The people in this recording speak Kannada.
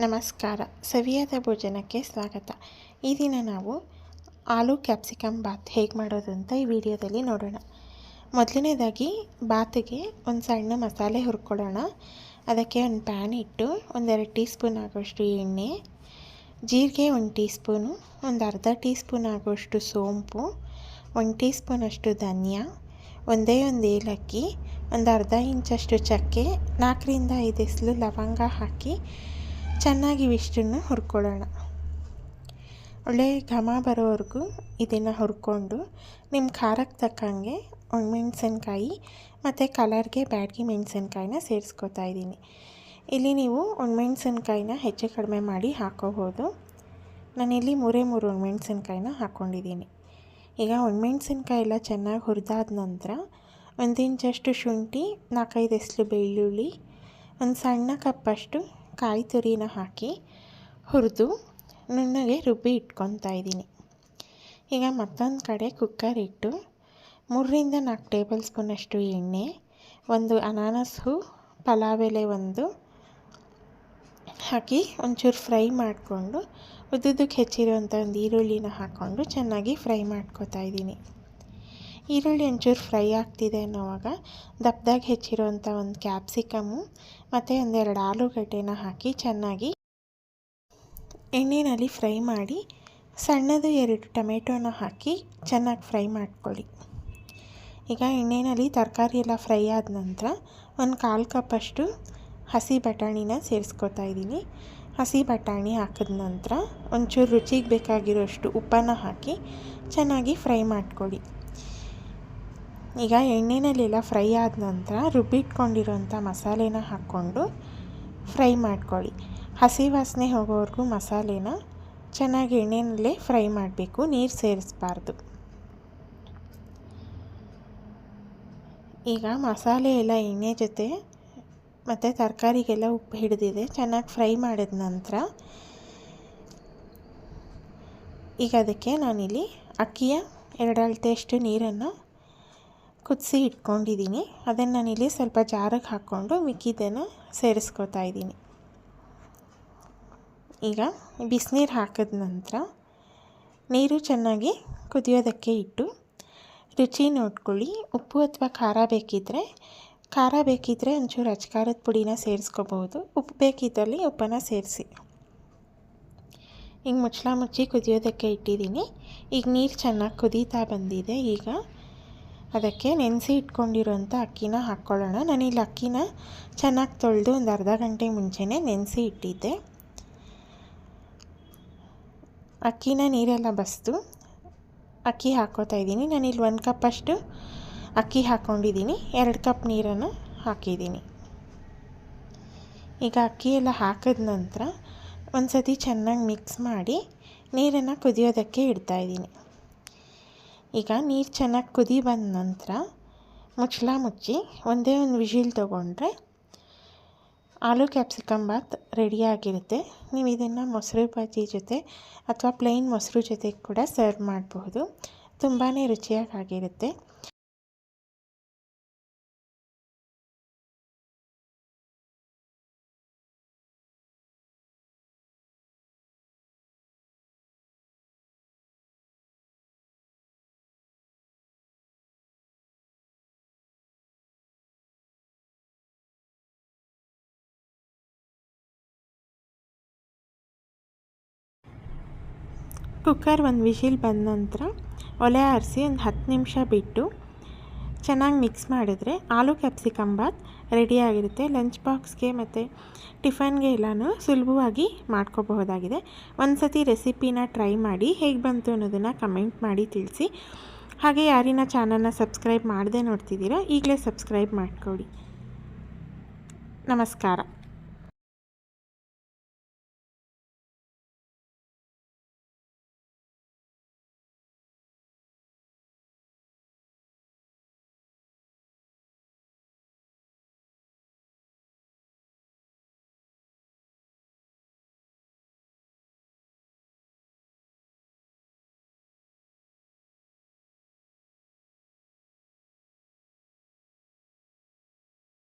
ನಮಸ್ಕಾರ. ಸವಿಯಾದ ಭೋಜನಕ್ಕೆ ಸ್ವಾಗತ. ಈ ದಿನ ನಾವು ಆಲೂ ಕ್ಯಾಪ್ಸಿಕಮ್ ಬಾತ್ ಹೇಗೆ ಮಾಡೋದು ಅಂತ ಈ ವಿಡಿಯೋದಲ್ಲಿ ನೋಡೋಣ. ಮೊದಲನೇದಾಗಿ ಬಾತಿಗೆ ಒಂದು ಸಣ್ಣ ಮಸಾಲೆ ಹುರ್ಕೊಳ್ಳೋಣ. ಅದಕ್ಕೆ ಒಂದು ಪ್ಯಾನ್ ಇಟ್ಟು ಒಂದೆರಡು ಟೀ ಸ್ಪೂನ್ ಆಗೋಷ್ಟು ಎಣ್ಣೆ, ಜೀರಿಗೆ ಒಂದು ಟೀ ಸ್ಪೂನು ಒಂದು ಅರ್ಧ ಟೀ ಸ್ಪೂನ್ ಆಗೋಷ್ಟು ಸೋಂಪು, ಒಂದು ಟೀ ಸ್ಪೂನಷ್ಟು ಧನಿಯಾ, ಒಂದೇ ಒಂದು ಏಲಕ್ಕಿ, ಒಂದು ಅರ್ಧ ಇಂಚಷ್ಟು ಚಕ್ಕೆ, ನಾಲ್ಕರಿಂದ ಐದು ಲವಂಗ ಹಾಕಿ ಚೆನ್ನಾಗಿ ವಿಷ್ಟನ್ನ ಹುರ್ಕೊಳ್ಳೋಣ. ಒಳ್ಳೆ ಘಮ ಬರೋವರೆಗೂ ಇದನ್ನು ಹುರ್ಕೊಂಡು ನಿಮ್ಮ ಖಾರಕ್ಕೆ ತಕ್ಕಂಗೆ ಒಣಮೆಣಸಿನ್ಕಾಯಿ ಮತ್ತು ಕಲರ್ಗೆ ಬ್ಯಾಡ್ಗಿ ಮೆಣಸಿನ್ಕಾಯಿನ ಸೇರಿಸ್ಕೋತಾ ಇದ್ದೀನಿ. ಇಲ್ಲಿ ನೀವು ಒಣಮೆಣಸಿನ್ಕಾಯಿನ ಹೆಚ್ಚು ಕಡಿಮೆ ಮಾಡಿ ಹಾಕೋಬೋದು. ನಾನಿಲ್ಲಿ ಮೂರೇ ಮೂರು ಒಣಮೆಣಸಿನ್ಕಾಯಿನ ಹಾಕ್ಕೊಂಡಿದ್ದೀನಿ ಈಗ ಒಣಮೆಣಸಿನ್ಕಾಯಿ ಎಲ್ಲ ಚೆನ್ನಾಗಿ ಹುರಿದಾದ ನಂತರ ಒಂದಿನ ಇಂಚಷ್ಟು ಶುಂಠಿ, ನಾಲ್ಕೈದು ಎಸ್ಲು ಬೆಳ್ಳುಳ್ಳಿ, ಒಂದು ಸಣ್ಣ ಕಪ್ಪಷ್ಟು ಕಾಯಿ ತುರಿನ ಹಾಕಿ ಹುರಿದು ನುಣ್ಣಗೆ ರುಬ್ಬಿ ಇಟ್ಕೊತಾ ಇದ್ದೀನಿ. ಈಗ ಮತ್ತೊಂದು ಕಡೆ ಕುಕ್ಕರ್ ಇಟ್ಟು ಮೂರರಿಂದ ನಾಲ್ಕು ಟೇಬಲ್ ಸ್ಪೂನಷ್ಟು ಎಣ್ಣೆ, ಒಂದು ಅನಾನಸ್ ಹೂ, ಪಲಾವ್ ಎಲೆ ಒಂದು ಹಾಕಿ ಒಂಚೂರು ಫ್ರೈ ಮಾಡಿಕೊಂಡು ಉದ್ದುದಕ್ಕೆ ಹೆಚ್ಚಿರುವಂಥ ಒಂದು ಈರುಳ್ಳಿನ ಹಾಕ್ಕೊಂಡು ಚೆನ್ನಾಗಿ ಫ್ರೈ ಮಾಡ್ಕೋತಾ ಇದ್ದೀನಿ. ಈರುಳ್ಳಿ ಒಂಚೂರು ಫ್ರೈ ಆಗ್ತಿದೆ ಅನ್ನೋವಾಗ ದಪ್ಪದಾಗಿ ಹೆಚ್ಚಿರುವಂಥ ಒಂದು ಕ್ಯಾಪ್ಸಿಕಮ್ಮು ಮತ್ತು ಒಂದೆರಡು ಆಲೂಗಡ್ಡೆನ ಹಾಕಿ ಚೆನ್ನಾಗಿ ಎಣ್ಣೆಯಲ್ಲಿ ಫ್ರೈ ಮಾಡಿ ಸಣ್ಣದು ಎರಡು ಟೊಮೆಟೊನ ಹಾಕಿ ಚೆನ್ನಾಗಿ ಫ್ರೈ ಮಾಡ್ಕೊಳ್ಳಿ. ಈಗ ಎಣ್ಣೆಯಲ್ಲಿ ತರಕಾರಿ ಎಲ್ಲ ಫ್ರೈ ಆದ ನಂತರ ಒಂದು ಕಾಲು ಕಪ್ಪಷ್ಟು ಹಸಿ ಬಟಾಣಿನ ಸೇರಿಸ್ಕೊತಾ ಇದ್ದೀನಿ. ಹಸಿ ಬಟಾಣಿ ಹಾಕಿದ ನಂತರ ಒಂಚೂರು ರುಚಿಗೆ ಬೇಕಾಗಿರೋಷ್ಟು ಉಪ್ಪನ್ನು ಹಾಕಿ ಚೆನ್ನಾಗಿ ಫ್ರೈ ಮಾಡ್ಕೊಳ್ಳಿ. ಈಗ ಎಣ್ಣೆನಲ್ಲೆಲ್ಲ ಫ್ರೈ ಆದ ನಂತರ ರುಬ್ಬಿಟ್ಕೊಂಡಿರೋಂಥ ಮಸಾಲೆನ ಹಾಕ್ಕೊಂಡು ಫ್ರೈ ಮಾಡ್ಕೊಳ್ಳಿ. ಹಸಿ ವಾಸನೆ ಹೋಗೋವರೆಗೂ ಮಸಾಲೆನ ಚೆನ್ನಾಗಿ ಎಣ್ಣೆನಲ್ಲೇ ಫ್ರೈ ಮಾಡಬೇಕು, ನೀರು ಸೇರಿಸ್ಬಾರ್ದು. ಈಗ ಮಸಾಲೆ ಎಲ್ಲ ಎಣ್ಣೆ ಜೊತೆ ಮತ್ತು ತರಕಾರಿಗೆಲ್ಲ ಉಪ್ಪು ಹಿಡಿದಿದೆ, ಚೆನ್ನಾಗಿ ಫ್ರೈ ಮಾಡಿದ ನಂತರ ಈಗ ಅದಕ್ಕೆ ನಾನಿಲ್ಲಿ ಅಕ್ಕಿಯ ಎರಡು ಅಳತೆಯಷ್ಟು ನೀರನ್ನು ಕುದಿಸಿ ಇಟ್ಕೊಂಡಿದ್ದೀನಿ ಅದನ್ನು ನಾನಿಲ್ಲಿ ಸ್ವಲ್ಪ ಜಾರಿಗೆ ಹಾಕ್ಕೊಂಡು ಮಿಕ್ಕಿದ್ದನ್ನು ಸೇರಿಸ್ಕೊತಾ ಇದ್ದೀನಿ. ಈಗ ಬಿಸಿನೀರು ಹಾಕಿದ ನಂತರ ನೀರು ಚೆನ್ನಾಗಿ ಕುದಿಯೋದಕ್ಕೆ ಇಟ್ಟು ರುಚಿ ನೋಡ್ಕೊಳ್ಳಿ. ಉಪ್ಪು ಅಥವಾ ಖಾರ ಬೇಕಿದ್ದರೆ ಖಾರ ಬೇಕಿದ್ದರೆ ಒಂಚೂರು ಅಚ್ಕಾರದ ಪುಡಿನ ಸೇರಿಸ್ಕೋಬೋದು ಉಪ್ಪು ಬೇಕಿದ್ದಲ್ಲಿ ಉಪ್ಪನ್ನು ಸೇರಿಸಿ. ಹಿಂಗೆ ಮುಚ್ಚಳ ಮುಚ್ಚಿ ಕುದಿಯೋದಕ್ಕೆ ಇಟ್ಟಿದ್ದೀನಿ. ಈಗ ನೀರು ಚೆನ್ನಾಗಿ ಕುದೀತಾ ಬಂದಿದೆ. ಈಗ ಅದಕ್ಕೆ ನೆನೆಸಿ ಇಟ್ಕೊಂಡಿರೋಂಥ ಅಕ್ಕಿನ ಹಾಕ್ಕೊಳ್ಳೋಣ. ನಾನಿಲ್ಲಿ ಅಕ್ಕಿನ ಚೆನ್ನಾಗಿ ತೊಳೆದು ಒಂದು ಅರ್ಧ ಗಂಟೆ ಮುಂಚೆನೇ ನೆನೆಸಿ ಇಟ್ಟಿದ್ದೆ. ಅಕ್ಕಿನ ನೀರೆಲ್ಲ ಬಸ್ತು ಅಕ್ಕಿ ಹಾಕ್ಕೋತಾ ಇದ್ದೀನಿ. ನಾನಿಲ್ಲಿ ಒಂದು ಕಪ್ಪಷ್ಟು ಅಕ್ಕಿ ಹಾಕ್ಕೊಂಡಿದ್ದೀನಿ. ಎರಡು ಕಪ್ ನೀರನ್ನು ಹಾಕಿದ್ದೀನಿ. ಈಗ ಅಕ್ಕಿ ಎಲ್ಲ ಹಾಕಿದ ನಂತರ ಒಂದು ಸತಿ ಚೆನ್ನಾಗಿ ಮಿಕ್ಸ್ ಮಾಡಿ ನೀರನ್ನು ಕುದಿಯೋದಕ್ಕೆ ಇಡ್ತಾಯಿದ್ದೀನಿ ಈಗ ನೀರು ಚೆನ್ನಾಗಿ ಕುದಿ ಬಂದ ನಂತರ ಮುಚ್ಚಳ ಮುಚ್ಚಿ ಒಂದೇ ಒಂದು ವಿಷಿಲ್ ತೊಗೊಂಡ್ರೆ ಆಲೂ ಕ್ಯಾಪ್ಸಿಕಮ್ ಬಾತ್ ರೆಡಿಯಾಗಿರುತ್ತೆ ನೀವು ಇದನ್ನು ಮೊಸರು ಬಾಜಿ ಜೊತೆ ಅಥವಾ ಪ್ಲೈನ್ ಮೊಸರು ಜೊತೆ ಕೂಡ ಸರ್ವ್ ಮಾಡಬಹುದು. ತುಂಬಾ ರುಚಿಯಾಗಿರುತ್ತೆ ಕುಕ್ಕರ್ ಒಂದು ವಿಶಿಲ್ ಬಂದ ನಂತರ ಒಲೆ ಆರಿಸಿ ಒಂದು ಹತ್ತು ನಿಮಿಷ ಬಿಟ್ಟು ಚೆನ್ನಾಗಿ ಮಿಕ್ಸ್ ಮಾಡಿದರೆ ಆಲೂ ಕ್ಯಾಪ್ಸಿಕಮ್ ಬಾತ್ ರೆಡಿಯಾಗಿರುತ್ತೆ ಲಂಚ್ ಬಾಕ್ಸ್ಗೆ ಮತ್ತು ಟಿಫನ್ಗೆ ಎಲ್ಲನೂ ಸುಲಭವಾಗಿ ಮಾಡ್ಕೋಬಹುದಾಗಿದೆ. ಒಂದು ಸತಿ ರೆಸಿಪಿನ ಟ್ರೈ ಮಾಡಿ ಹೇಗೆ ಬಂತು ಅನ್ನೋದನ್ನು ಕಮೆಂಟ್ ಮಾಡಿ ತಿಳಿಸಿ. ಹಾಗೆ ಯಾರಿನ ಚಾನಲ್ನ ಸಬ್ಸ್ಕ್ರೈಬ್ ಮಾಡದೆ ನೋಡ್ತಿದ್ದೀರಾ ಈಗಲೇ ಸಬ್ಸ್ಕ್ರೈಬ್ ಮಾಡಿಕೊಡಿ. ನಮಸ್ಕಾರ.